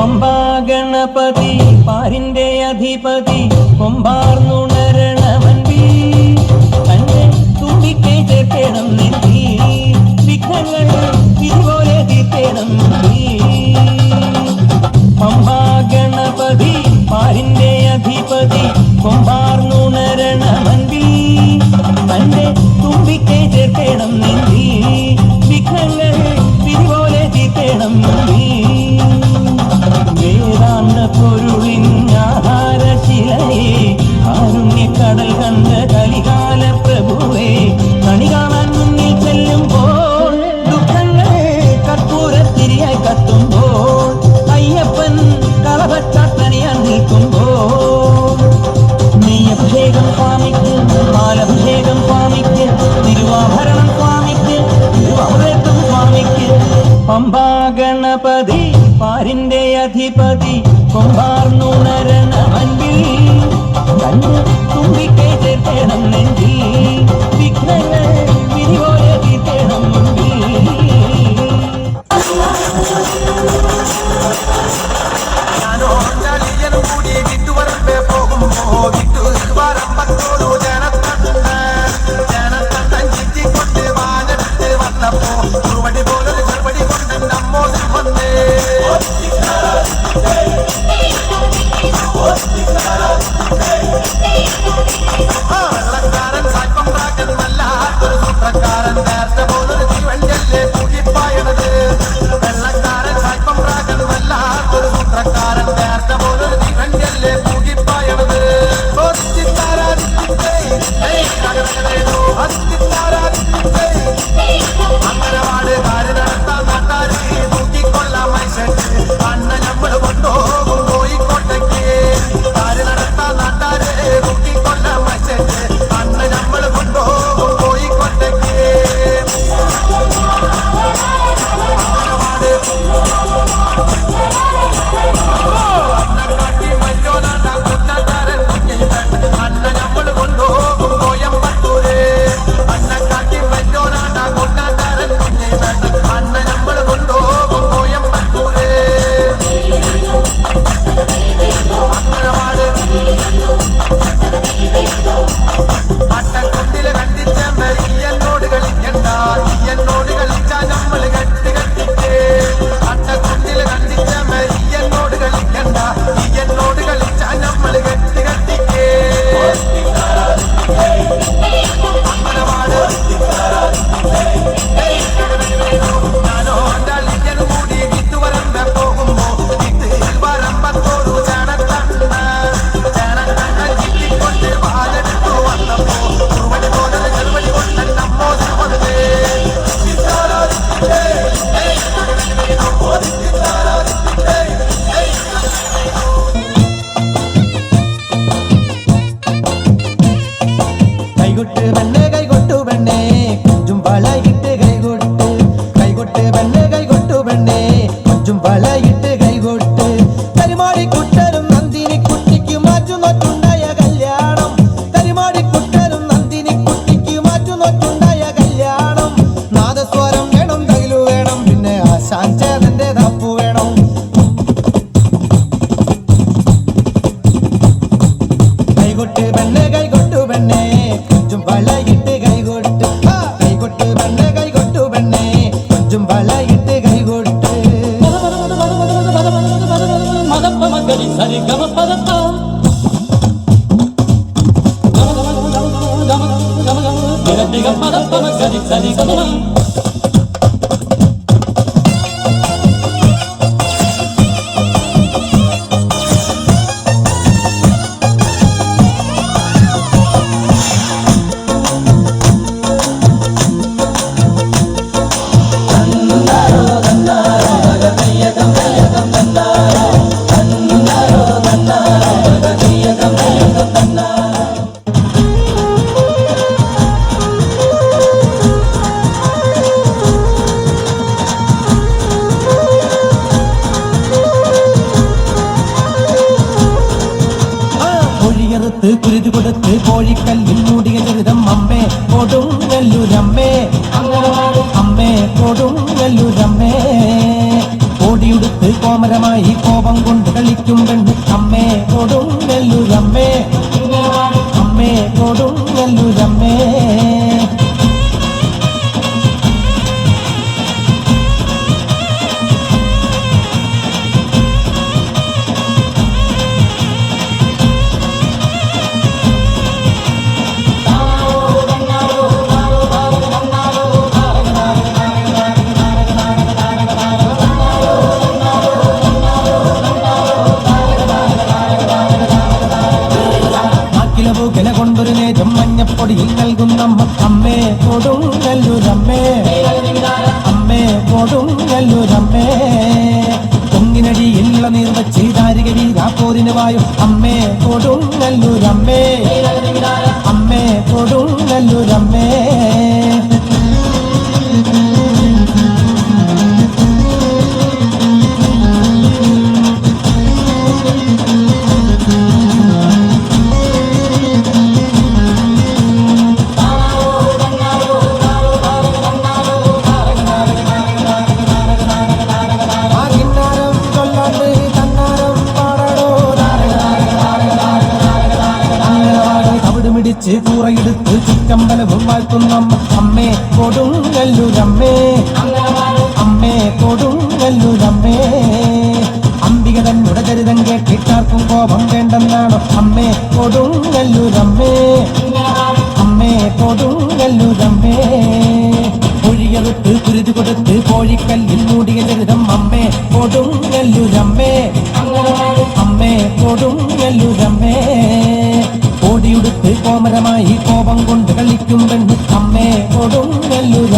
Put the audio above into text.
പമ്പാ ഗണപതി പാരിന്റെ അധിപതി കൊമ്പാർന്നുണ കൈകൾ കത്തുമ്പോൾ അയ്യപ്പൻ കളഭച്ചാട്ടണിയാൻ നിൽക്കുമ്പോൾ. നെയ്യഭിഷേകം സ്വാമിക്ക് പാലഭിഷേകം സ്വാമിക്ക് തിരുവാഭരണം സ്വാമിക്ക് തിരുവാഭരണം സ്വാമിക്ക്. പമ്പാ പാരിന്റെ അധിപതി കൊമ്പാർന്നു നരണ മഞ്ചിൽ തുമ്പിക്കൈ ചേർത്തേണം നെഞ്ചി. വിഘ്നങ്ങൾ సరి గమ పద గమ గమ గమ గమ గమ గమ గమ గమ గమ గమ గమ గమ గమ గమ കൊടുത്ത് കുരുതി കൊടുത്ത് കോഴിക്കല്ലിൽ മൂടിയ ചരിതം അമ്മേ കൊടുങ്ങല്ലുരമ്മേ. അമ്മേ കൊടുങ്ങല്ലുരമ്മേ. ഓടിയുടുത്ത് കോമരമായി കോപം കൊണ്ട് കളിക്കും പെണ്ണ് അമ്മേ കൊടുങ്ങല്ലുരമ്മേ. അമ്മേ കൊടുങ്ങല്ലുരമ്മേ. ചുറ്റമ്പലവും വാഴ്ത്തുന്ന അമ്മേ കൊടുങ്ങല്ലൂരമ്മേ. അമ്മേ കൊടുങ്ങല്ലൂരമ്മേ. അംബിക തന്നുടെ ചരിതം കേട്ടിട്ടാർക്കും കോപം വേണ്ടെന്നാണ്? അമ്മേ കൊടുങ്ങല്ലൂരമ്മേ. അമ്മേ കൊടുങ്ങല്ലൂരമ്മേ. പൊഴിയെടുത്ത് കുരുതി കൊടുത്ത് കോഴിക്കല്ലിൽ മൂടിയ ചരിതം അമ്മേ കൊടുങ്ങല്ലൂരമ്മേ. അമ്മേ കൊടുങ്ങല്ലൂരമ്മേ. ഓടിയുടുത്ത് കോമരമായി കോപം കൊണ്ട് പെണ്ണ് അമ്മേ കൊടുങ്ങല്ലൂർ